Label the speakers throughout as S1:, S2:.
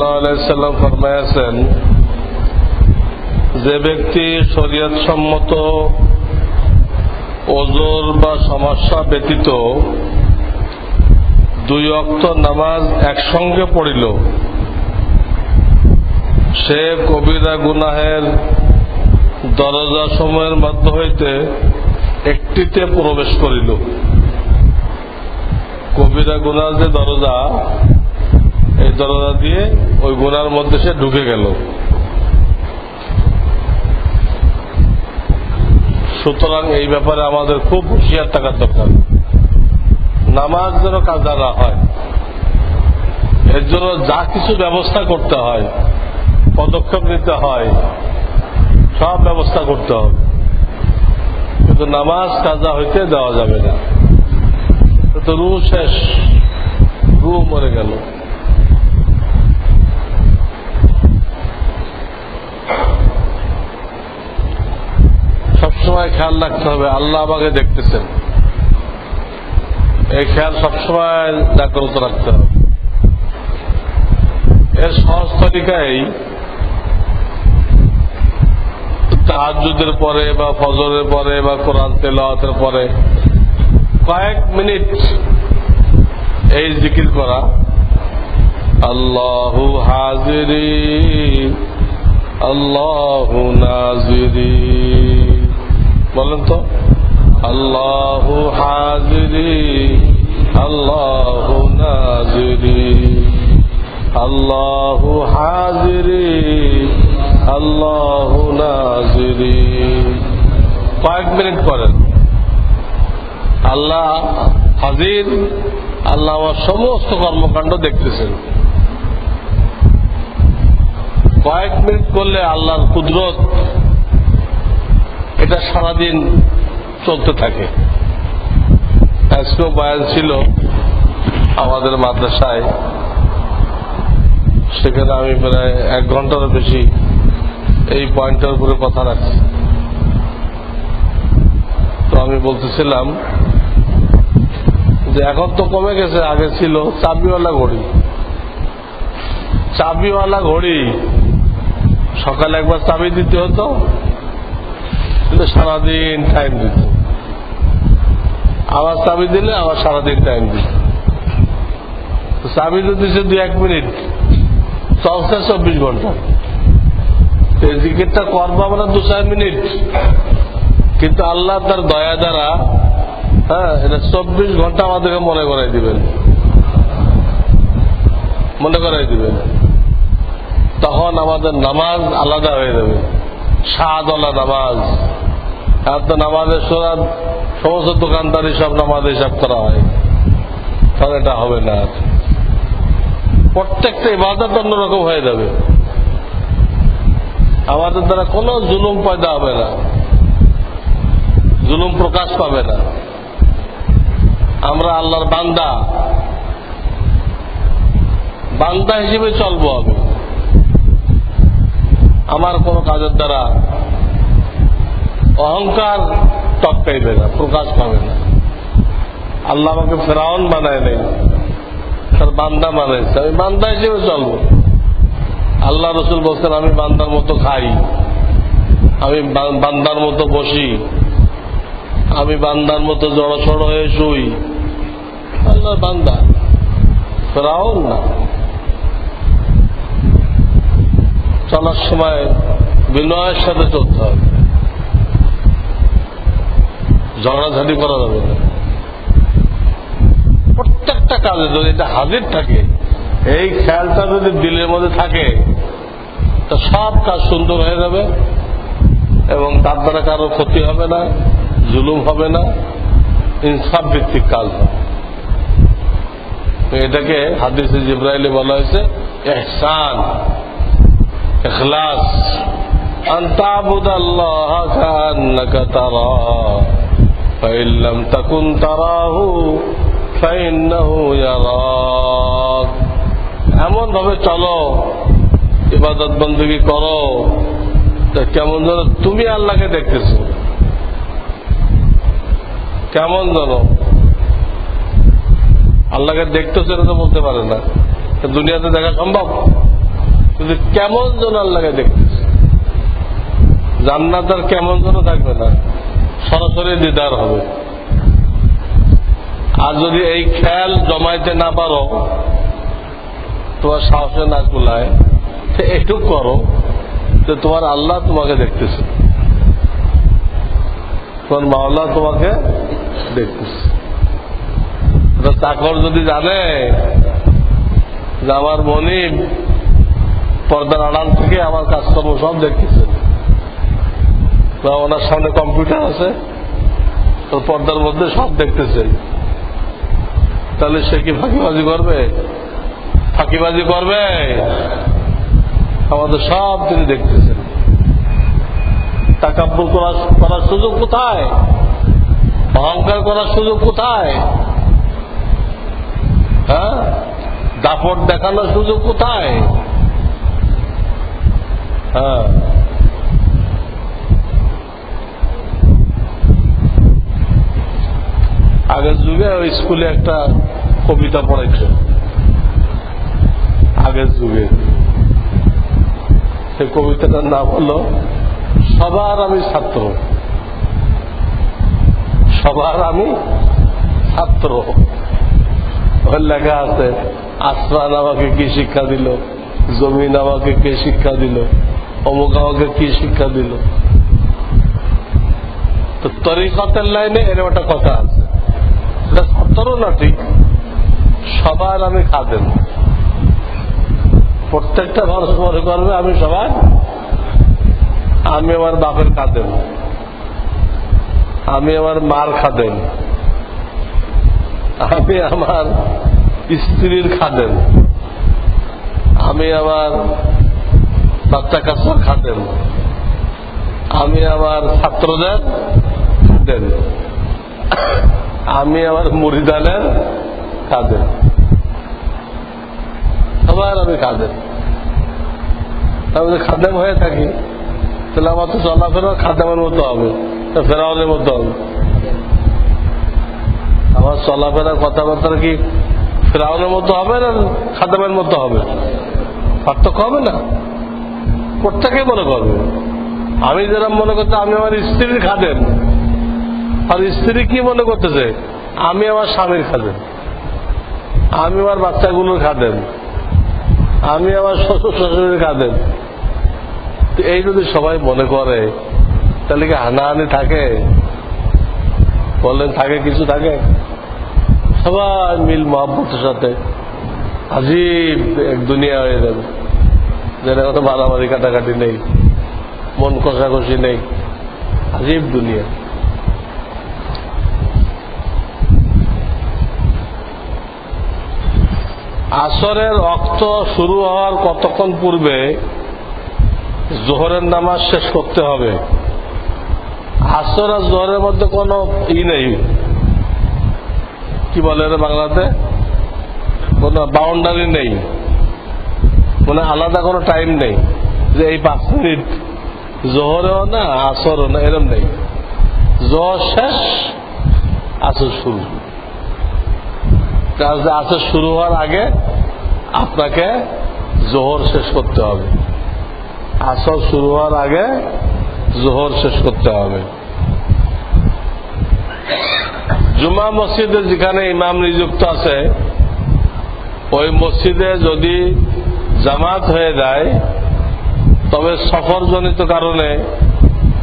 S1: সাল্লাম ফরমায়াছেন যে ব্যক্তি শরীয়ত সম্মত ওজোর বা সমস্যা ব্যতীত দুই অক্ত নামাজ একসঙ্গে পড়িল, সে কবিরা গুনাহের দরজা সময়ের মধ্য হইতে একটিতে প্রবেশ করিল। কবিরা গুনার যে দরজা, এই দরজা দিয়ে ওই গুনার মধ্যে সে ঢুকে গেল। সুতরাং এই ব্যাপারে আমাদের খুব হুঁশিয়ার থাকার দরকার। নামাজ যেন কাজা না হয়, এর জন্য যা কিছু ব্যবস্থা করতে হয়, পদক্ষেপ নিতে হয়, সব ব্যবস্থা করতে হবে। কিন্তু নামাজ কাজা হইতে দেওয়া যাবে না। তো রু শেষ রু মরে গেল। সবসময় খেয়াল রাখতে হবে, আল্লাহ আমাকে দেখতেছেন। এই খেয়াল সবসময় জাগ্রত রাখতে হবে। এর সহজ তরিকায় তাহাজুদের পরে বা ফজরের পরে বা কোরআন তেলাওয়াতের পরে কয়েক মিনিট এই জিকির করা, আল্লাহু হাজিরি, আল্লাহু নাজিরি। বলেন তো, আল্লাহু হাজিরি, আল্লাহু নাজিরি, আল্লাহু হাজিরি, আল্লাহু নাজিরি। কয়েক মিনিট করেন আল্লাহ হাজির, আল্লাহ আমার সমস্ত কর্মকাণ্ড দেখতেছেন। কয়েক মিনিট করলে আল্লাহর কুদরত এটা সারাদিন চলতে থাকে। বয়ান ছিল আমাদের মাদ্রাসায়। সেখানে আমি প্রায় এক ঘন্টারও বেশি এই পয়েন্টের উপরে কথা রাখছি। তো আমি বলতেছিলাম যে এখন তো কমে গেছে, আগে ছিল চাবিওয়ালা ঘড়ি। চাবিওয়ালা ঘড়ি সকালে একবার চাবি দিতে হতো কিন্তু সারাদিন টাইম দিত আবার চাবি দিলে আবার সারাদিন টাইম দিত চাবি তো দিচ্ছে দু এক মিনিট। চলছে চব্বিশ ঘণ্টা। এই জিকিরটা করব আমরা দু চার মিনিট। কিন্তু আল্লাহ তার দয়া দ্বারা হ্যাঁ এটা চব্বিশ ঘণ্টা আমাদেরকে মনে করাই দিবেন। মনে করাই দিবেন। তখন আমাদের নামাজ আলাদা হয়ে যাবে। সাদওয়ালা নামাজ। আর তো নামাজের সোরাত, সমস্ত দোকানদারি সব নামাজ হিসাব করা হয়। তখন এটা হবে না। প্রত্যেকটা ইবাদত অন্যরকম হয়ে যাবে। আমাদের দ্বারা কোনো জুলুম পয়দা হবে না। জুলুম প্রকাশ পাবে না। আমরা আল্লাহর বান্দা। বান্দা হিসেবে চলবো আমি। আমার কোনো কাজের দ্বারা অহংকার টপকাইবে না প্রকাশ পাবে না। আল্লাহ আমাকে ফেরাউন বানায় নেই, তার বান্দা বানাইছে আমি বান্দা হিসেবে চলবো। আল্লাহ রসুল বলছেন, আমি বান্দার মতো খাই, আমি বান্দার মতো বসি, আমি বান্দার মতো জড়সড় হয়ে শুই। আল্লাহ বান্দা, ফেরাউন না। চলার সময় বিনয়ের সাথে চলতে হবে। ঝগড়াঝাড়ি করা যাবে না। প্রত্যেকটা কাজে যদি এটা হাজির থাকে, এই খেয়ালটা যদি দিলের মধ্যে থাকে, তা সব কাজ সুন্দর হয়ে যাবে এবং তার দ্বারা কারও ক্ষতি হবে না, জুলুম হবে না, ইনসাফ ভিত্তিক কাজ এটাকে হাদিসে জিব্রাইলে বলা হয়েছে এহসান এখলাস আন্তাবুদ আল্লাহ তারা فإن لم تكن تراه فإنه يراك এমন ভাবে চলো ইবাদত বন্দী করো তা কেমন যেন তুমি আল্লাহকে দেখতেছো কেমন যেন আল্লাহকে দেখতেছো এটা তো বলতে পারে না দুনিয়াতে দেখা সম্ভব কিন্তু কেমন যেন আল্লাহকে দেখতেছে জান্নাত আর কেমন যেন থাকবে না সরাসরি দিদার হবে। আর যদি এই খেয়াল জমাইতে না পারো, তোমার সাহসে না কুলায় এটুক করো যে তোমার আল্লাহ তোমাকে দেখতেছে। তোমার মাওলা তোমাকে দেখতেছে। চাকর যদি জানে যে আমার মনিব পর্দার আড়াল থেকে আমার কাজকর্ম সব দেখতেছে বা ওনার সামনে কম্পিউটার আছে, তো পর্দার মধ্যে সব দেখতেছে। তাহলে সে কি ফাঁকিবাজি করবে? ফাঁকিবাজি করবে? আমাদের সব তিনি দেখতেছেন। করার করার সুযোগ কোথায়? অহংকার করার সুযোগ কোথায়? হ্যাঁ? দাপট দেখানোর সুযোগ কোথায়? হ্যাঁ। আগের যুগে ওই স্কুলে একটা কবিতা পড়াইছে। আগের যুগে। সেই কবিতাটার নাম হলো, সবার আমি ছাত্র। সবার আমি ছাত্র। লেখা আছে, আসমান আমাকে কি শিক্ষা দিল? জমিন আমাকে কে শিক্ষা দিল? অমুক আমাকে কি শিক্ষা দিল? তো তরিকতের লাইনে এরকম একটা কথা আছে। এটা না ঠিক সবার আমি খাদেন প্রত্যেকটা মানুষ মনে করবে আমি সবার, আমি আমার বাপের খাদেন আমি আমার মার খাদেন আমি আমার স্ত্রীর খাদেন আমি আমার বাচ্চা কাচ্চার খাদেন আমি আমার ছাত্রদের খাদেন আমি আমার মুড়িদানের খাদেন সবার আমি খাদেন আমি যদি খাদেম হয়ে থাকি, তাহলে আমার তো চলাফেরা খাদেমের মতো হবে ফেরাউনের মতো হবে। আমার চলাফেরা কথাবার্তা কি ফেরাউনের মতো হবে না খাদেমের মতো হবে? পার্থক্য হবে না? প্রত্যেকে মনে করবে। আমি যেরকম মনে করছি আমি আমার স্ত্রীর খাদেন আর স্ত্রী কি মনে করতেছে? আমি আমার স্বামীর খাদেন আমি আমার বাচ্চাগুলোর খাদেন আমি আমার শ্বশুর শ্বশুরের খাদেন তো এই যদি সবাই মনে করে, তাহলে কি হানাহানি থাকে? বললেন, থাকে, কিছু থাকে? সবাই মিল মহাব্বতের সাথে। আজীব এক দুনিয়া হয়ে যাবে। যেটা কথা মারামারি, কাটাকাটি নেই। মন কষাকষি নেই। আজীব দুনিয়া। আসরের রক্ত শুরু হওয়ার কতক্ষণ পূর্বে জোহরের নামাজ শেষ করতে হবে? আসর আর জোহরের মধ্যে কোনো ই নেই। কি বলে বাংলাতে? কোনো বাউন্ডারি নেই। মানে আলাদা কোনো টাইম নেই। যে এই পাঁচ মিনিট জোহরেও না, আসরও না, এরম নেই। জোহর শেষ, আসর শুরু। কাজ আসর শুরু হওয়ার আগে আপনাকে জোহর শেষ করতে হবে। আসর শুরু হওয়ার আগে জোহর শেষ করতে হবে। জুমা মসজিদে যেখানে ইমাম নিযুক্ত আছে, ওই মসজিদে যদি জামাত হয়ে যায়, তবে সফরজনিত কারণে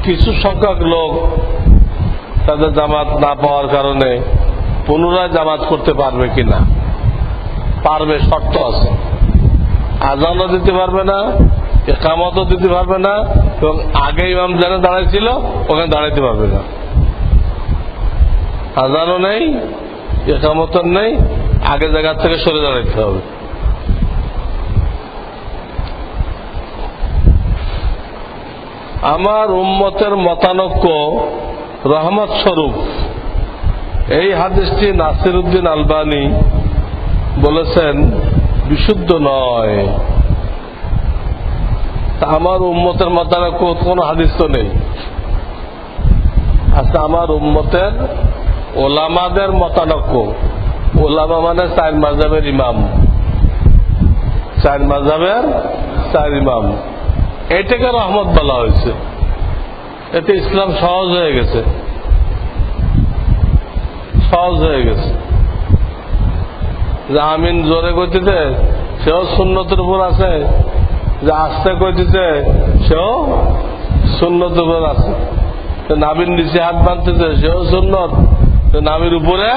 S1: কিছু সংখ্যক লোক তাদের জামাত না পাওয়ার কারণে পুনরায় জামাত করতে পারবে কিনা? পারবে, শর্ত আছে। আজানও দিতে পারবে না একামতও দিতে পারবে না, এবং আগে ইমাম যেখানে দাঁড়াইছিল, ওখানে দাঁড়াইতে পারবে না। আজানও নেই একামতও নেই, আগে জায়গা থেকে সরে দাঁড়াইতে হবে। আমার উম্মতের মতানক্য রহমত স্বরূপ। এই হাদিসটি নাসির উদ্দিন আলবানি বলেছেন, বিশুদ্ধ নয়। আমার উম্মতের মতানক্য কোন হাদিস তো নেই। আচ্ছা আমার উম্মতের ওলামাদের মতানক্য। ওলামা মানে চার মাজাবের ইমাম। চার মাজাবের চার ইমাম। এটাকে রহমত বলা হয়েছে। এতে ইসলাম সহজ হয়ে গেছে। সহজ হয়ে গেছে। যে আমিন জোরে করতেছে সেও শূন্যতের উপর আছে। যে আস্তে করতেছে সেও শূন্যতের উপর আছে। নাবির নিচে হাত বাঁধতেছে, সেও সুন্নত। নাবির উপরে,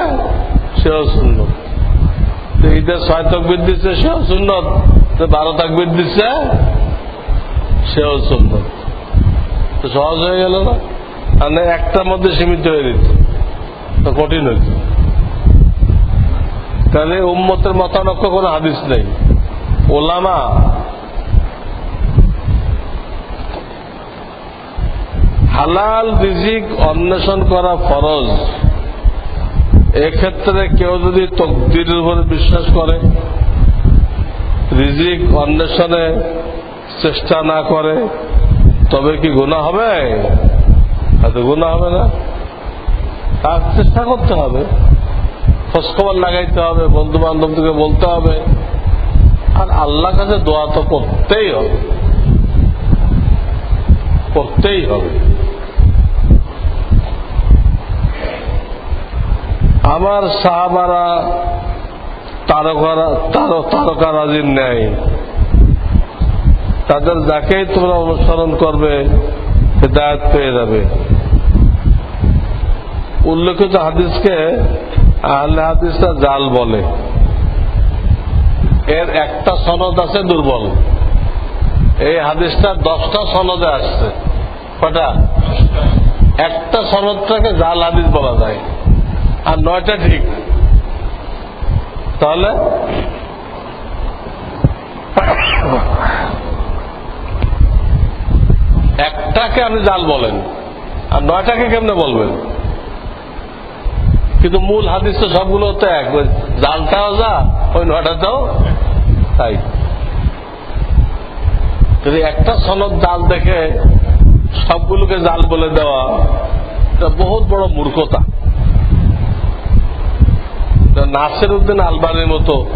S1: সেও সুন্নত। ঈদের ছয় তকবির দিচ্ছে, সেও সুন্নত। বারো তকবির দিচ্ছে, সেও সুন্নত। সহজ হয়ে গেল না? আর না একটার মধ্যে সীমিত হয়ে দিত তো কঠিন হয়েছে। তাহলে উম্মতের মতানক্য কোনো হাদিস নেই। ওলামা হালাল রিজিক অন্বেষণ করা ফরজ। এক্ষেত্রে কেউ যদি তকদির উপরে বিশ্বাস করে, রিজিক অন্বেষণে চেষ্টা না করে, তবে কি গুণা হবে? গুণা হবে না? তার চেষ্টা করতে হবে। খোঁজখবর লাগাইতে হবে বন্ধু বান্ধবদেরকে বলতে হবে। আর আল্লাহ কাছে দোয়া তো করতেই হবে। করতেই হবে। আমার সাহাবারা তারকারা তার- তারকারাজির ন্যায়। তাদের যাকেই তোমরা অনুসরণ করবে, হেদায়ত পেয়ে যাবে। উল্লেখিত হাদিসকে আহলে হাদিসটা জাল বলে। এর একটা সনদ আছে দুর্বল। এই হাদিসটা দশটা সনদে আসছে। কটা? একটা সনদটাকে জাল হাদিস বলা যায়। আর নয়টা ঠিক। তাহলে? একটাকে আপনি জাল বলেন। আর নয়টাকে কেমনে বলবেন? কিন্তু মূল হাদিস তো সবগুলো তো এক। জালটাও যা, ওই নয়টাতেও তাই। যদি একটা সনদ জাল দেখে সবগুলোকে জাল বলে দেওয়া, এটা বহুত বড় মূর্খতা। নাসের উদ্দিন আলবানির মতো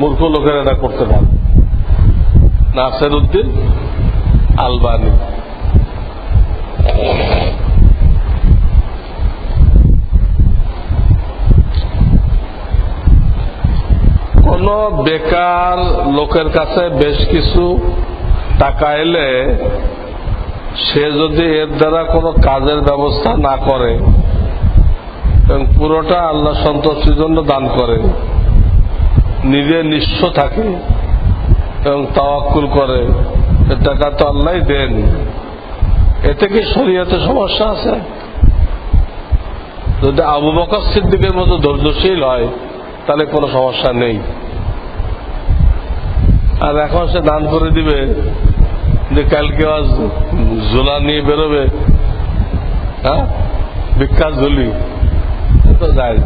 S1: মূর্খ লোকেরা এটা করতে পারে। নাসের উদ্দিন আলবানি। কোন বেকার লোকের কাছে বেশ কিছু টাকা এলে সে যদি এর দ্বারা কোনো কাজের ব্যবস্থা না করে, এবং পুরোটা আল্লাহ সন্তোষের জন্য দান করে, নিজে নিঃস্ব থাকে এবং তাওয়াক্কুল করে টাকা তো আল্লাহ দেন। এতে কি শরীয়তে সমস্যা আছে? যদি আবু বকর সিদ্দিকের মতো ধৈর্যশীল হয় তাহলে কোনো সমস্যা নেই। আর এখন সে দান করে দিবে যে কালকে আজ ঝোলা নিয়ে বেরোবে হ্যাঁ? বিখ্যাত ঝুলি। তো যায়।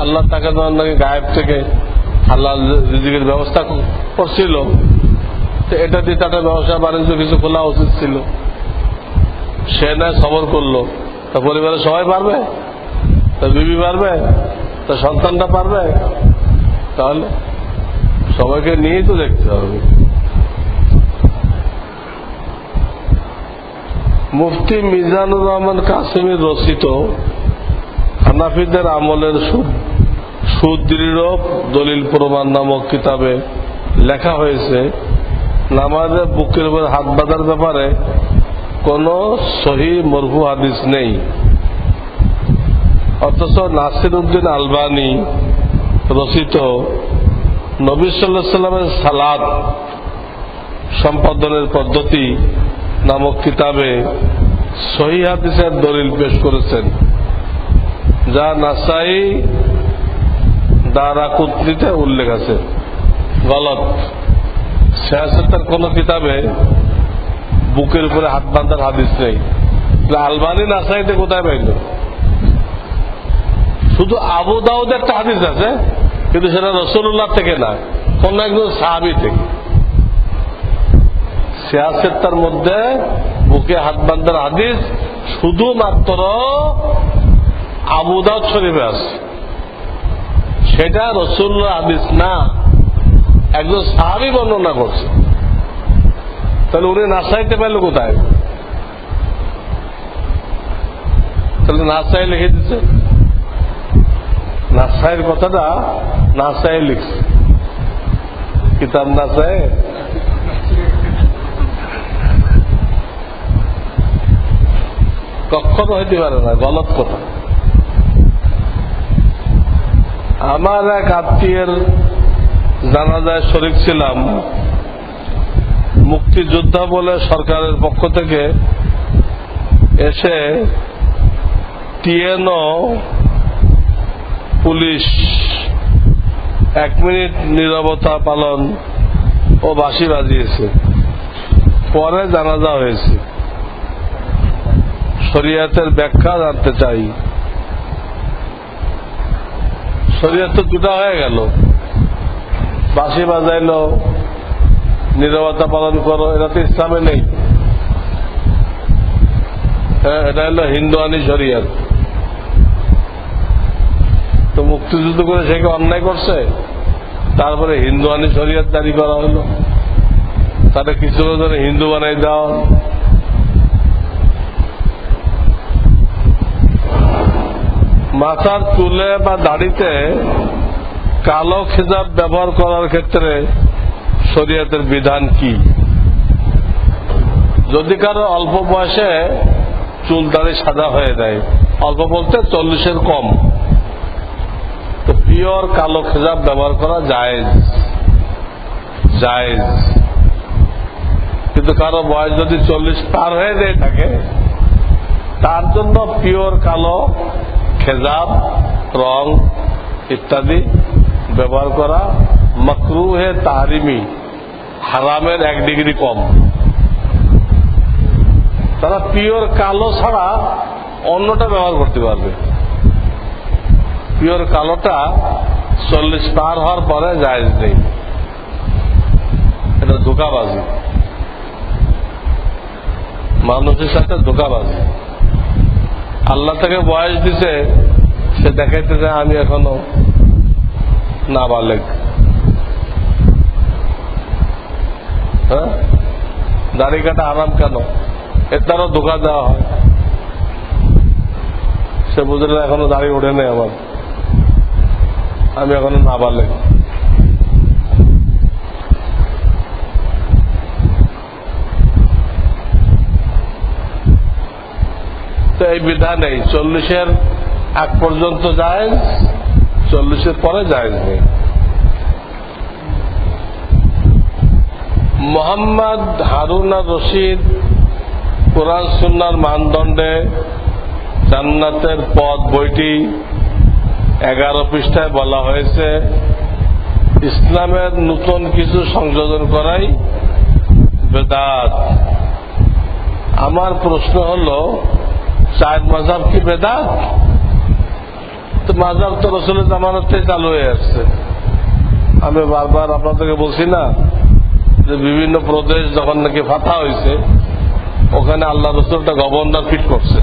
S1: আল্লাহ তাকে যখন নাকি গায়েব থেকে আল্লাহ রিজিকের ব্যবস্থা করছিল, তো এটা দিয়ে তাদের ব্যবসা বাণিজ্য কিছু খোলা উচিত ছিল। সে নয় সবর করল। তা পরিবারের সবাই পারবে? তা বিবি পারবে? তা সন্তানটা পারবে? তাহলে সবাইকে নিয়েই তো দেখতে হবে। মুফতি মিজানুর রহমান কাসিমের রচিত হানাফিদের আমলের সুদৃঢ় দলিল প্রমাণ নামক কিতাবে লেখা হয়েছে নামাজের বুকের উপর হাত বাঁধার ব্যাপারে কোন সহি মরফু হাদিস নেই। অথচ নাসির উদ্দিন আলবানি রচিত নবী সাল্লাহ সাল্লামের সালাদ সম্পাদনের পদ্ধতি নামক কিতাবে সহি হাদিসের দলিল পেশ করেছেন, যা নাসাই দ্বারা কুতনিতে উল্লেখ আছে। গলত। সিয়াসতের কোন কিতাবে বুকের উপরে হাত বান্ধার হাদিস নেই। আলবানি নাসাইতে কোথায় পাইল? শুধু আবু দাউদ একটা হাদিস আছে, কিন্তু সেটা রসুল্লাহ থেকে না কোন একজন সাহাবি থেকে। সিয়াসের মধ্যে বুকে হাত বান্ধার হাদিস শুধুমাত্র আবু দাউদ শরীফে আছে। সেটা রসুল্লাহ হাদিস না, একজন সাহাবি বর্ণনা করছে। তাহলে উনি না চাইতে পারল কোথায়? তাহলে নাসাই লিখে দিচ্ছে। নাসাইয়ের কথাটা নাসাই লিখছে। কিতাব নাসায় কখনো হইতে পারে না, গলত কথা। আমার এক আত্মীয়ের জানাজায় শরিক ছিলাম। মুক্তিযোদ্ধা বলে সরকারের পক্ষ থেকে এসে টিএনও পুলিশ এক মিনিট নিরবতা পালন ও বাঁশি বাজিয়েছে। পরে জানাজা হয়েছে। শরিয়াতের ব্যাখ্যা জানতে চাই। শরিয়াত তো দুটা হয়ে গেল। বাঁশি বাজাইলো নিরবতা পালন করো এটা তো ইসলামে নেই। হ্যাঁ, এটা হলো হিন্দুয়ানি শরিয়াত। তো মুক্তিযুদ্ধ করে সে কি অন্যায় করছে? তারপরে হিন্দুয়ানি শরিয়াত জারি করা হলো। তাদের কিছু ধরে হিন্দু বানাই দেওয়া মাথার চুলে বা দাড়িতে কালো খেজাব ব্যবহার করার ক্ষেত্রে শরীয়তের বিধান কি? যদি কারও অল্প বয়সে চুল দাড়ি সাদা হয়ে যায়, অল্প বলতে চল্লিশের কম। পিওর কালো খেজাব ব্যবহার করা জায়েজ। জায়েজ। কিন্তু কারও বয়স যদি চল্লিশ পার হয়ে যায় থাকে, তার জন্য পিওর কালো খেজাব রং ইত্যাদি ব্যবহার করা মকরু হে তাহারিমি, হারামের এক ডিগ্রি কম। তারা পিওর কালো ছাড়া অন্যটা ব্যবহার করতে পারবে। পিওর কালোটা চল্লিশ পার হওয়ার পরে জায়জ নেই। এটা ধোকাবাজি। মানুষের সাথে ধোকাবাজি। আল্লাহ থেকে বয়স দিছে, সে দেখাইতে দেখাইতেছে আমি এখনও নাবালেক। হ্যাঁ? দাড়ি কাটা আরাম কেন? এর দ্বারা ধোকা দেওয়া হয়। সে বুঝলে এখনও দাড়ি ওঠে নেই আমার। আমি এখনও নাবালেক তো এই বিধান নেই চল্লিশের আগ পর্যন্ত যায় চল্লিশের পরে যায় নেই। মোহাম্মদ হারুনা রশিদ কোরআন সুন্নার মানদণ্ডে জান্নাতের পদ বইটি এগারো পৃষ্ঠায় বলা হয়েছে, ইসলামের নতুন কিছু সংযোজন করাই বেদাত। আমার প্রশ্ন হলো, চার মাজাব কি বেদাত? তো মাজাব তো রসুলের জামানতে চালু হয়ে আসছে। আমি বারবার আপনাদেরকে বলছি না যে বিভিন্ন প্রদেশ যখন নাকি ফাতা হয়েছে, ওখানে আল্লাহ রসুলটা গভর্নর ফিট করছে।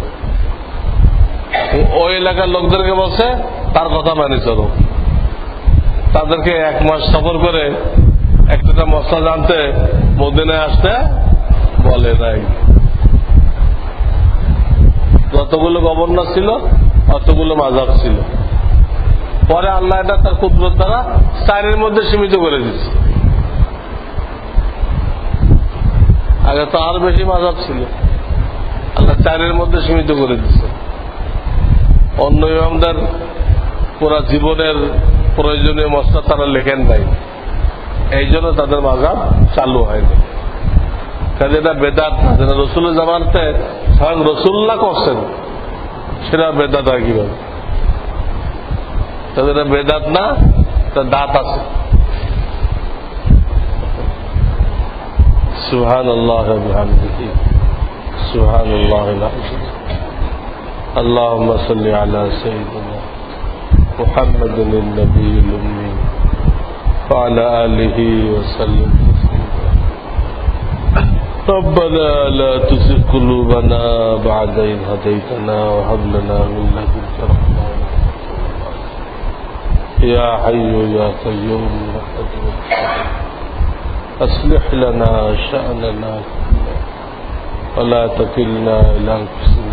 S1: ওই এলাকার লোকদেরকে বলছে তার কথা মানি চলো। তাদেরকে এক মাস সফর করে একটা মশলা জানতে মদিনায় আসতে বলে নাই। যতগুলো গভর্নর ছিল অতগুলো মাজাব ছিল। পরে আল্লাহ এটা তার কুদরত দ্বারা চারের মধ্যে সীমিত করে দিচ্ছে আগে তো আরও বেশি মাজাব ছিল। আল্লাহ চারের মধ্যে সীমিত করে দিচ্ছে অন্য ইমামদের পুরা জীবনের প্রয়োজনীয় মশলা তারা লেখেন নাই এই জন্য তাদের মাজাব চালু হয়নি কাজে এটা বেদাত না যেটা রসুলের জামানতে স্বয়ং রসুল্লাহ করছেন সেটা বেদাত হয় কিভাবে তাদের এটা বেদাত না তার দাঁত আছে সুহান আল্লাহ সুহান আল্লাহ اللهم صل على سيدنا محمد النبي الأمي وعلى آله وسلم ربنا لا تزغ قلوبنا بعد إذ هديتنا وهب لنا من لدنك رحمة. يا حي يا قيوم برحمتك أصلح لنا شأننا ولا تكلنا إلى أنفسنا